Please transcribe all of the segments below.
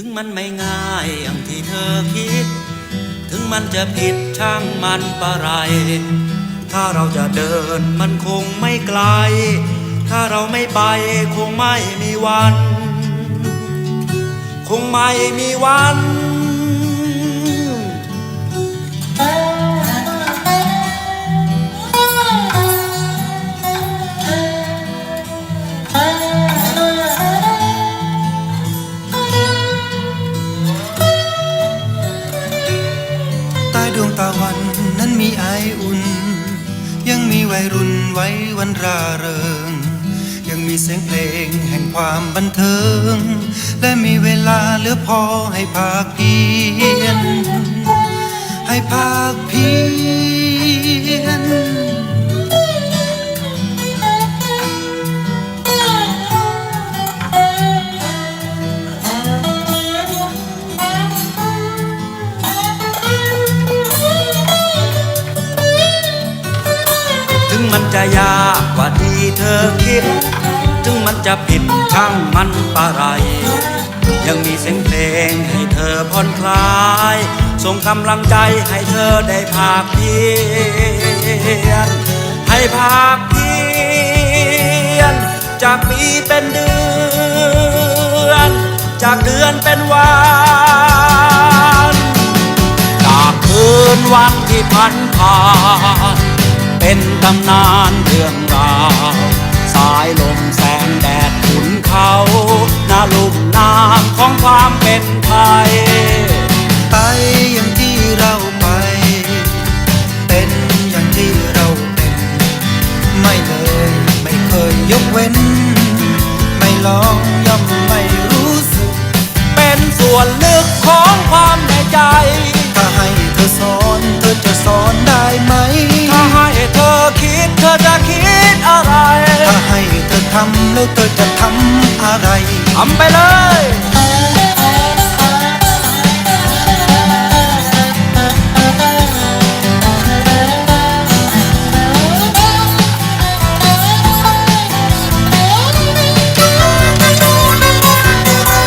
ถึงมันไม่ง่ายอย่างที่เธอคิด ถึงมันจะผิดช่างมันปะไร ถ้าเราจะเดินมันคงไม่ไกล ถ้าเราไม่ไปคงไม่มีวัน คงไม่มีวัน ดวงตะวันนั้นมีไออุ่น ยังมีวัยรุ่นไว้วันราเริง ยังมีเสียงเพลงแห่งความบันเทิง และมีเวลาเหลือพอให้ภาคเพียน มันจะยากกว่าที่เธอคิด ถึงมันจะผิดช่างมันปะไร ยังมีเสียงเพลงให้เธอผ่อนคลาย ส่งกำลังใจให้เธอได้ภาคเพียน ให้ภาคเพียน จากปีเป็นเดือน จากเดือนเป็นวันจากคืนวันที่พันผ่าน เป็นตำนานเรื่องราว สายลมแสงแดดขุนเขาหน้าลุ่มน้ำของความเป็นไทย ไปอย่างที่เราไป เป็นอย่างที่เราเป็น ไม่เลยไม่เคยยกเว้น ไม่ลองย่อมไม่รู้สึก เป็นส่วนลึกของความในใจำแล้วเธอจะทำอะไรทำไปเลย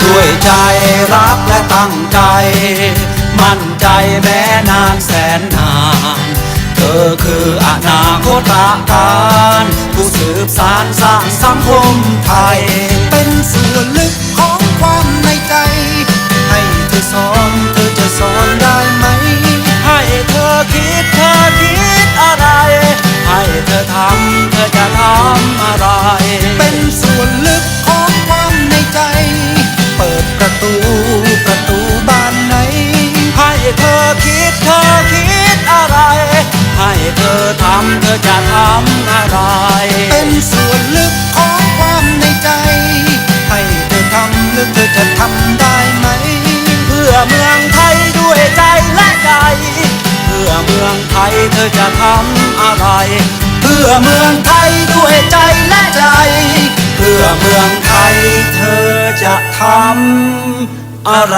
ด้วยใจรักและตั้งใจ มั่นใจแม้นานแสนนานเธ อคืออนาคตการผู้สืบสารสร้างสังคมไทย เป็นส่วนลึกของความในใจ ให้เธอสอนเธอจะสอนได้ไหม ให้เธอคิดเธอคิดอะไร ให้เธอทำเธอจะทำอะไร เป็นส่วนลึกของความในใจ เปิดประตูประตูบานไหน ให้เธอคิดเธอ เธอจะทำอะไร เป็นส่วนลึกของความในใจ ให้เธอทำแล้วเธอจะทำได้ไหม เพื่อเมืองไทยด้วยใจและใจ เพื่อเมืองไทยเธอจะทำอะไร เพื่อเมืองไทยด้วยใจและใจ เพื่อเมืองไทยเธอจะทำอะไร